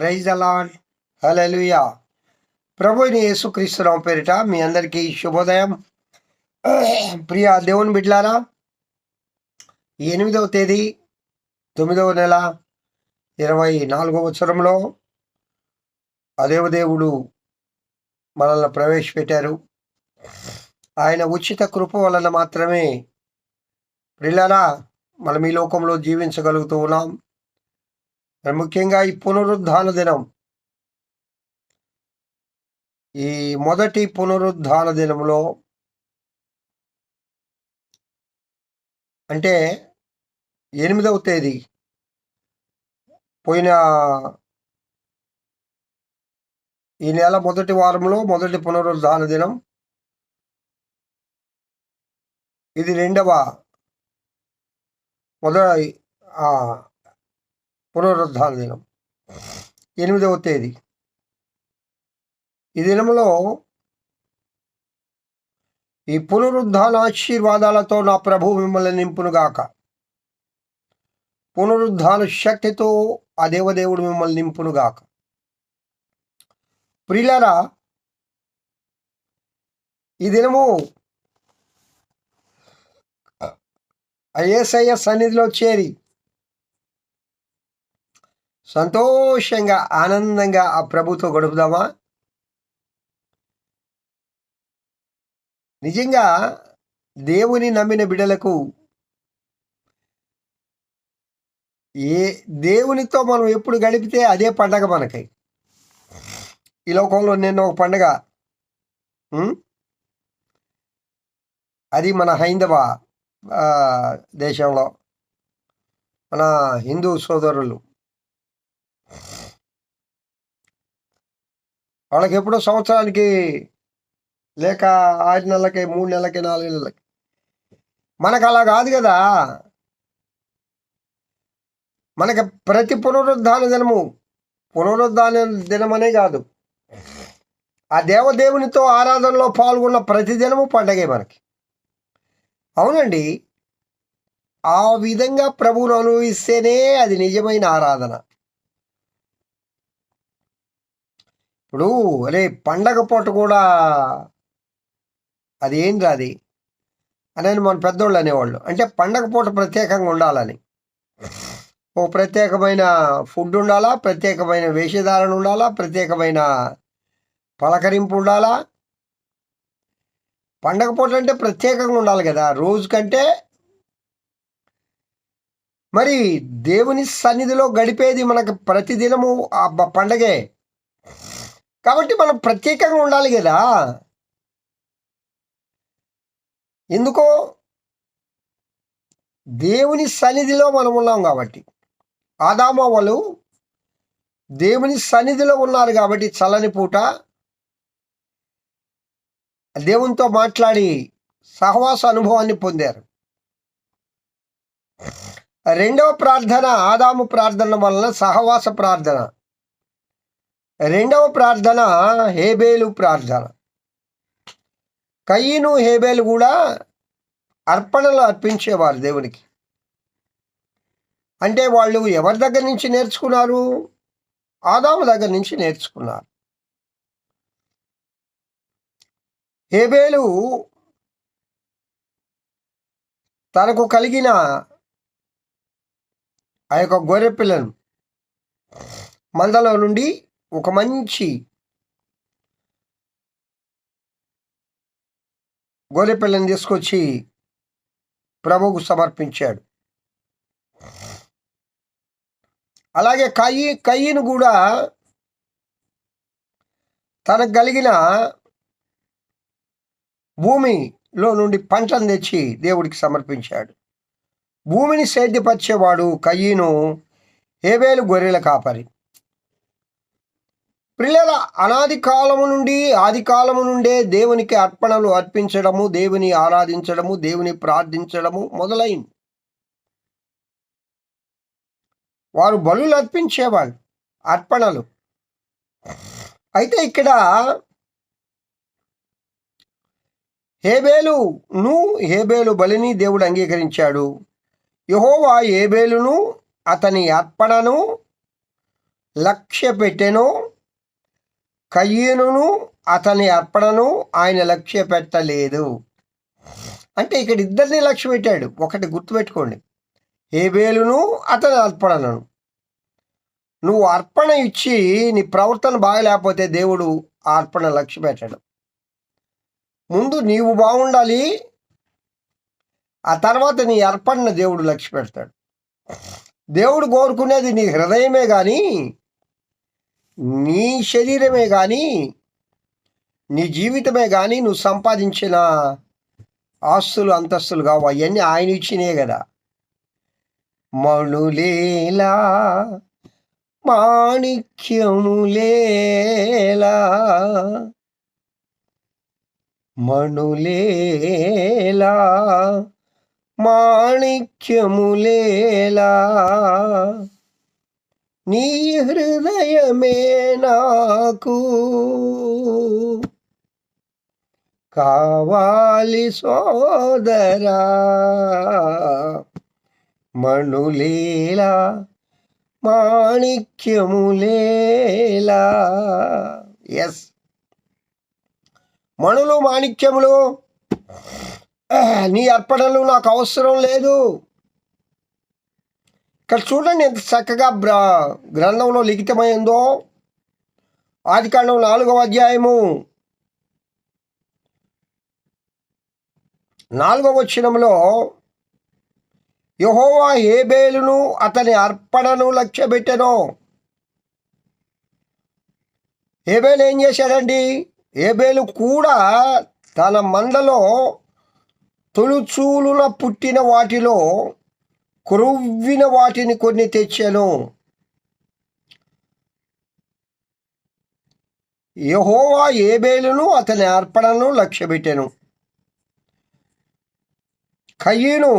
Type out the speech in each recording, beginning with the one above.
Praise అలాడ్ హలలుయా ప్రభుని యేసుక్రీస్తురావు పేరిట మీ అందరికీ శుభోదయం. ప్రియ దేవుని బిడ్లారా ఎనిమిదవ తేదీ తొమ్మిదవ నెల ఇరవై నాలుగవ సంవత్సరంలో అదేవ దేవుడు మనల్ని ప్రవేశపెట్టారు. ఆయన ఉచిత కృప వలన మాత్రమే. పిల్లరా మనం ఈ లోకంలో జీవించగలుగుతూ ఉన్నాం. మరి ముఖ్యంగా ఈ పునరుద్ధాన దినం. ఈ మొదటి పునరుద్ధాన దినంలో అంటే ఎనిమిదవ తేదీ. పోయిన ఈ నెల మొదటి వారంలో మొదటి పునరుద్ధాన దినం. ఇది రెండవ మొదటి పునరుద్ధాన దినం ఎనిమిదవ తేదీ. ఈ దినంలో ఈ పునరుద్ధాన ఆశీర్వాదాలతో నా ప్రభు మిమ్మల్ని నింపునుగాక. పునరుద్ధాన శక్తితో ఆ దేవదేవుడు మిమ్మల్ని నింపునుగాక. ప్రిలరా ఈ దినము ఐఎస్ఐఎస్ సన్నిధిలో చేరి సంతోషంగా ఆనందంగా ఆ ప్రభుతో గడుపుదామా? నిజంగా దేవుని నమ్మిన బిడ్డలకు ఏ దేవునితో మనం ఎప్పుడు గడిపితే అదే పండగ మనకి. ఈ లోకంలో నేను ఒక పండగ. అది మన హైందవ దేశంలో. మన హిందూ సోదరులు. వాళ్ళకి ఎప్పుడో సంవత్సరానికి లేక ఆరు నెలలకి మూడు నెలలకి నాలుగు నెలలకి. మనకు అలా కాదు కదా. మనకి ప్రతి పునరుద్ధాన దినము పునరుద్ధాన దినమనే కాదు. ఆ దేవదేవునితో ఆరాధనలో పాల్గొన్న ప్రతి దినము పండగే మనకి. అవునండి. ఆ విధంగా ప్రభువును అనుభవిస్తేనే అది నిజమైన ఆరాధన. ఇప్పుడు అరే పండగ పూట కూడా అది ఏంటి అది అనేది మన పెద్దోళ్ళు అనేవాళ్ళు. అంటే పండగ పూట ప్రత్యేకంగా ఉండాలని. ఓ ప్రత్యేకమైన ఫుడ్ ఉండాలా ప్రత్యేకమైన వేషధారణ ఉండాలా ప్రత్యేకమైన పలకరింపు ఉండాలా? పండగ పూట అంటే ప్రత్యేకంగా ఉండాలి కదా. రోజు కంటే మరి దేవుని సన్నిధిలో గడిపేది మనకు ప్రతిదినము ఆ పండగే. కాబట్టి మనం ప్రత్యేకంగా ఉండాలి కదా. ఎందుకో? దేవుని సన్నిధిలో మనం ఉన్నాం కాబట్టి. ఆదామవ్వలు దేవుని సన్నిధిలో ఉన్నారు కాబట్టి చల్లని పూట దేవునితో మాట్లాడి సహవాస అనుభవాన్ని పొందారు. రెండవ ప్రార్థన ఆదాము ప్రార్థన వలన సహవాస ప్రార్థన. రెండవ ప్రార్థన హేబేలు ప్రార్థన. కయ్యను హేబేలు కూడా అర్పణలు అర్పించేవారు దేవునికి. అంటే వాళ్ళు ఎవరి దగ్గర నుంచి నేర్చుకున్నారు? ఆదాము దగ్గర నుంచి నేర్చుకున్నారు. హేబేలు తనకు కలిగిన ఆ యొక్క గొర్రెపిల్లను మందలో నుండి ఒక మంచి గొర్రె తీసుకొచ్చి ప్రభువుకు సమర్పించాడు. అలాగే కయ్యి కయ్యిను కూడా తనకు కలిగిన భూమిలో నుండి పంటను తెచ్చి దేవుడికి సమర్పించాడు. భూమిని సేద్యపరిచేవాడు కయ్యను ఏవేలు గొర్రెల కాపరి. పిల్లల అనాది కాలము నుండి ఆది కాలము నుండే దేవునికి అర్పణలు అర్పించడము దేవుని ఆరాధించడము దేవుని ప్రార్థించడము మొదలైంది. వారు బలులు అర్పించేవాళ్ళు అర్పణలు. అయితే ఇక్కడ హేబేలును హేబేలు బలిని దేవుడు అంగీకరించాడు. యహోవా హేబేలును అతని అర్పణను లక్ష్య పెట్టెను కయ్యనును అతని అర్పణను ఆయన లక్ష్య పెట్టలేదు. అంటే ఇక్కడ ఇద్దరిని లక్ష్య పెట్టాడు. ఒకటి గుర్తుపెట్టుకోండి ఏబేలును అతని అర్పణను. నువ్వు అర్పణ ఇచ్చి నీ ప్రవర్తన బాగలేకపోతే దేవుడు ఆ అర్పణ లక్ష్య పెట్టాడు. ముందు నీవు బాగుండాలి ఆ తర్వాత నీ అర్పణ దేవుడు లక్ష్య పెడతాడు. దేవుడు కోరుకునేది నీ హృదయమే కానీ నీ శరీరమే కానీ నీ జీవితమే కానీ నువ్వు సంపాదించిన ఆస్తులు అంతస్తులు కావు. అవన్నీ ఆయన ఇచ్చినే కదా. మణులేలా మాణిక్యములేలా మణులేలా మాణిక్యములేలా నీ హృదయమే నాకు. కావాలి సోదరా మణులేలా మాణిక్యములేలా ఎస్ మణులు మాణిక్యములు నీ అర్పణలు నాకు అవసరం లేదు. ఇక్కడ చూడండి ఎంత చక్కగా బ్ర గ్రంథంలో లిఖితమైందో. ఆదికాండం నాలుగవ అధ్యాయము. నాలుగవ వచనంలో యహోవా ఏబేలును అతని అర్పణను లక్ష్యపెట్టెను. ఏబేలు ఏం చేశాడండి? ఏబేలు కూడా తన మందలో తొలుచూలున పుట్టిన వాటిలో క్రొవ్విన వాటిని కొన్ని తెచ్చాను. యహోవా ఏబేలును అతని అర్పణను లక్ష్యపెట్టాను. కయ్యను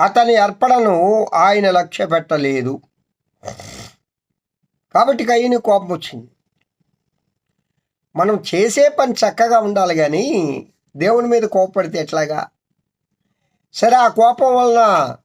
అతని అర్పణను ఆయన లక్ష్య పెట్టలేదు కాబట్టి కయ్యని కోపం వచ్చింది. మనం చేసే పని చక్కగా ఉండాలి కానీ దేవుని మీద కోపడితే ఎట్లాగా? సరే ఆ కోపం వలన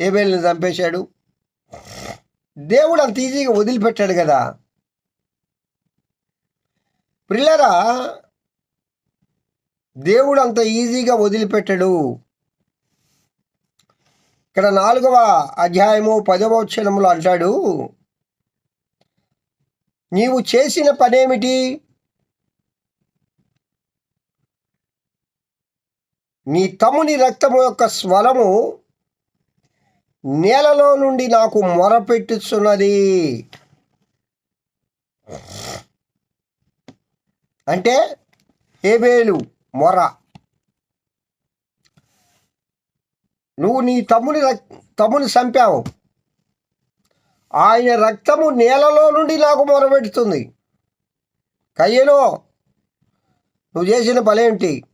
ఏబేల్ని చంపేశాడు. దేవుడు అంత ఈజీగా వదిలిపెట్టాడు కదా. పిల్లరా దేవుడు అంత ఈజీగా వదిలిపెట్టడు. ఇక్కడ నాలుగవ అధ్యాయము పదవ వచనములో అంటాడు నీవు చేసిన పనేమిటి? నీ తమ్ముని రక్తము యొక్క స్వరము నేలలో నుండి నాకు మొరపెట్టుచున్నది. అంటే ఏబేలు మొర. నువ్వు నీ తమ్ముని రక్ తమ్ముని చంపావు. ఆయన రక్తము నేలలో నుండి నాకు మొరపెడుతుంది. కయ్యలో నువ్వు చేసిన పనేంటి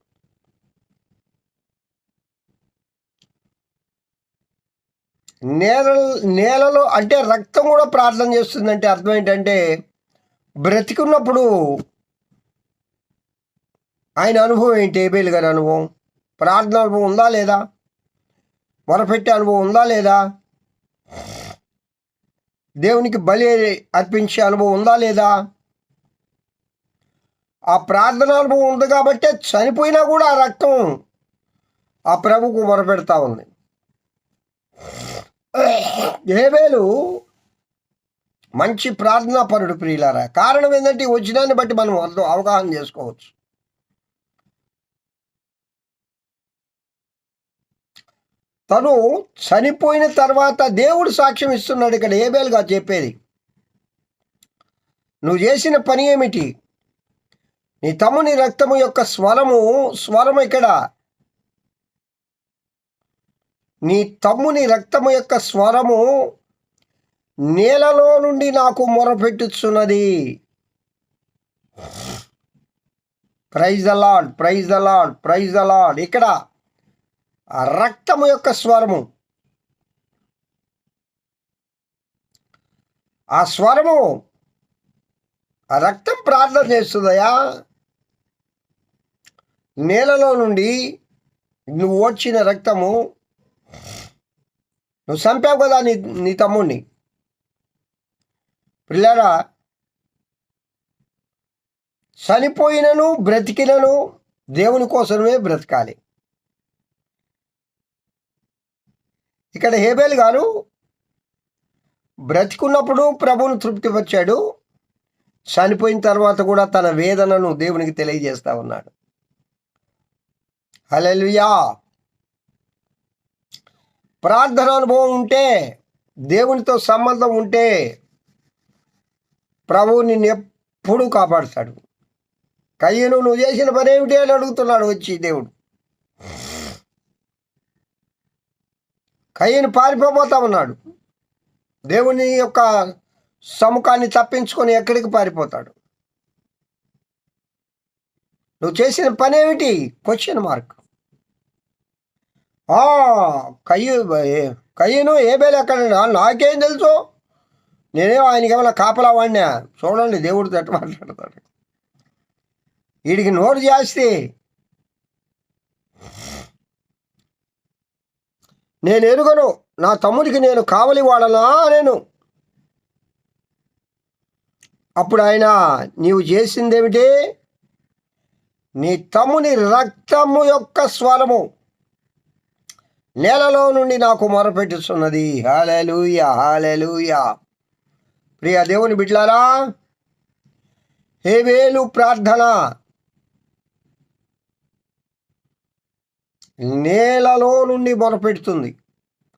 నేల నేలలో అంటే రక్తం కూడా ప్రార్థన చేస్తుందంటే అర్థం ఏంటంటే బ్రతికున్నప్పుడు ఆయన అనుభవం ఏంటి? ఏబేలు గారి అనుభవం. ప్రార్థన అనుభవం ఉందా లేదా? మొరపెట్టే అనుభవం ఉందా లేదా? దేవునికి బలి అర్పించే అనుభవం ఉందా లేదా? ఆ ప్రార్థన అనుభవం ఉంది కాబట్టే చనిపోయినా కూడా ఆ రక్తం ఆ ప్రభుకు మొరపెడతా ఉంది. హేబేలు మంచి ప్రార్థనా పరుడు ప్రియులారా. కారణం ఏంటంటే ఈ వచ్చినాన్ని బట్టి మనం అర్థం అవగాహన చేసుకోవచ్చు. తను చనిపోయిన తర్వాత దేవుడు సాక్ష్యం ఇస్తున్నాడు ఇక్కడ ఏబేలుగా చెప్పేది. నువ్వు చేసిన పని ఏమిటి? నీ తమ్ముని రక్తము యొక్క స్వరము స్వరం ఇక్కడ నీ తమ్ముని రక్తము యొక్క స్వరము నేలలో నుండి నాకు మొరపెట్టుచున్నది. Praise the Lord praise the Lord praise the Lord ఇక్కడ రక్తము యొక్క స్వరము. ఆ స్వరము ఆ రక్తం ప్రార్థన చేస్తుందయా నేలలో నుండి నువ్వు ఓడ్చిన రక్తము నువ్వు చంపావు కదా నీ నీ తమ్ముడిని పిల్లరా చనిపోయినను బ్రతికినను దేవుని కోసమే బ్రతకాలి. ఇక్కడ హేబేల్ గారు బ్రతికున్నప్పుడు ప్రభువును తృప్తిపరిచాడు చనిపోయిన తర్వాత కూడా తన వేదనను దేవునికి తెలియజేస్తా ఉన్నాడు. హలెలుయా ప్రార్థన అనుభవం ఉంటే దేవునితో సంబంధం ఉంటే ప్రభువు నిన్ను ఎప్పుడూ కాపాడుతాడు. కయ్యను నువ్వు చేసిన పని ఏమిటి అని అడుగుతున్నాడు వచ్చి దేవుడు. కయ్యను పారిపోబోతా ఉన్నాడు. దేవుని యొక్క సముఖాన్ని తప్పించుకొని ఎక్కడికి పారిపోతాడు? నువ్వు చేసిన పని ఏమిటి? క్వశ్చన్ మార్క్ కయ్యూ కయ్యను ఏ బేలు ఎక్కడ నాకేం తెలుసు? నేనేమో ఆయనకి ఏమైనా కాపలా వాడినా? చూడండి దేవుడు తట్టు మాట్లాడతాడు. వీడికి నోరు జాస్తి. నేను ఎరుగను. నా తమ్ముడికి నేను కావలి వాడనా నేను అప్పుడు ఆయన నీవు చేసిందేమిటి? నీ తమ్ముని రక్తము యొక్క స్వరము. నేలలో నుండి నాకు మొరపెట్టుచున్నది. హాలూయ హాలెలూయ ప్రియ దేవుని బిడ్లారా హేవేలు ప్రార్థన. నేలలో నుండి మొరపెడుతుంది.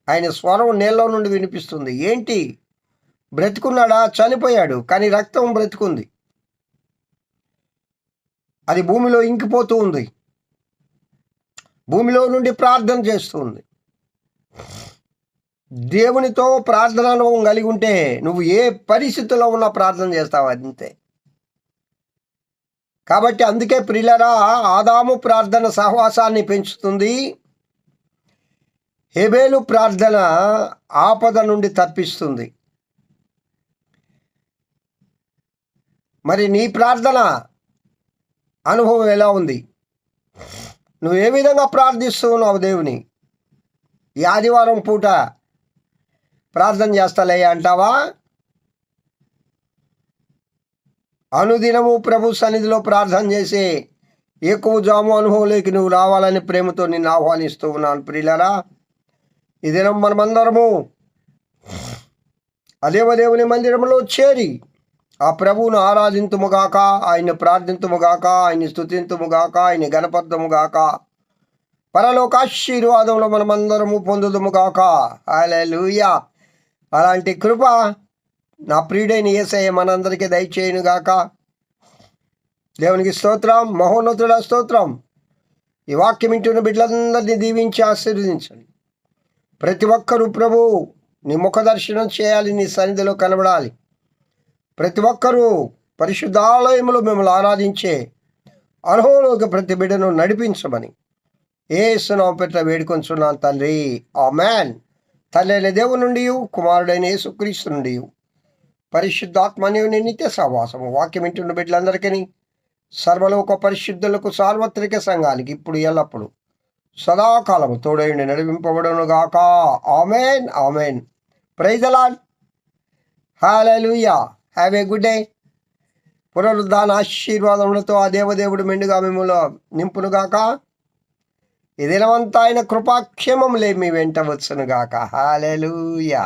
ఆయన స్వరం నేలలో నుండి వినిపిస్తుంది. ఏంటి? బ్రతుకున్నాడా? చనిపోయాడు కానీ రక్తం బ్రతుకుంది. అది భూమిలో ఇంకిపోతూ ఉంది. భూమిలో నుండి ప్రార్థన చేస్తుంది దేవునితో ప్రార్థన అనుభవం కలిగి ఉంటే నువ్వు ఏ పరిస్థితుల్లో ఉన్నా ప్రార్థన చేస్తావు అంతే. కాబట్టి అందుకే ప్రిలరా ఆదాము ప్రార్థన సహవాసాన్ని పెంచుతుంది. హెబేలు ప్రార్థన ఆపద నుండి తప్పిస్తుంది. మరి నీ ప్రార్థన అనుభవం ఎలా ఉంది? నువ్వు ఏ విధంగా ప్రార్థిస్తూ ఉన్నావు దేవుని? ఈ ఆదివారం పూట ప్రార్థన చేస్తలే అంటావా? అనుదినము ప్రభు సన్నిధిలో ప్రార్థన చేసి ఎక్కువ జాము అనుభవంలోకి నువ్వు రావాలని ప్రేమతో నిన్ను ఆహ్వానిస్తూ ఉన్నాను ప్రియులరా. ఈ దినం మనమందరము అదేవదేవుని మందిరంలో చేరి ఆ ప్రభువును ఆరాధింతుముగాక ఆయన్ని ప్రార్థింతుముగాక ఆయన్ని స్థుతింతుముగాక ఆయన్ని గణపద్దుముగాక పరలోకాశీర్వాదంలో మనమందరము పొందుదుముగాక హల్లెలూయా. అలాంటి కృప నా ప్రియుడైన ఏసయ్య మనందరికీ దయచేయునుగాక దేవునికి స్తోత్రం మహోన్నతుడ స్తోత్రం. ఈ వాక్యం ఇంటున్న బిడ్డలందరినీ దీవించి ఆశీర్వదించండి. ప్రతి ఒక్కరూ ప్రభు నీ ముఖ దర్శనం చేయాలి నీ సన్నిధిలో కనబడాలి. ప్రతి ఒక్కరూ పరిశుద్ధాలయంలో మిమ్మల్ని ఆరాధించే అర్హంలోకి ప్రతి బిడ్డను నడిపించమని ఏ సునామ పెట్ల వేడుకొంచున్నాను తండ్రి. ఆ మ్యాన్ తల్లైన దేవుని నుండి కుమారుడైన యేసుక్రీస్తు నుండి పరిశుద్ధాత్మని నిత్య సహవాసము. వాక్యం ఇంటున్న బిడ్డలందరికీ సర్వలోక పరిశుద్ధులకు సార్వత్రిక సంఘానికి ఇప్పుడు ఎల్లప్పుడు సదాకాలము తోడైండి నడిపింపబడను గాక. Amen. Amen. Praise the Lord hallelujah have a good day. పునరుద్ధాన ఆశీర్వాదములతో ఆ దేవదేవుడు మెండుగా మిమ్మల్ని నింపునుగాక ఈ దినమంతా ఆయన కృపాక్షేమం లే మీ వెంట వచ్చునుగాక. హాలూయా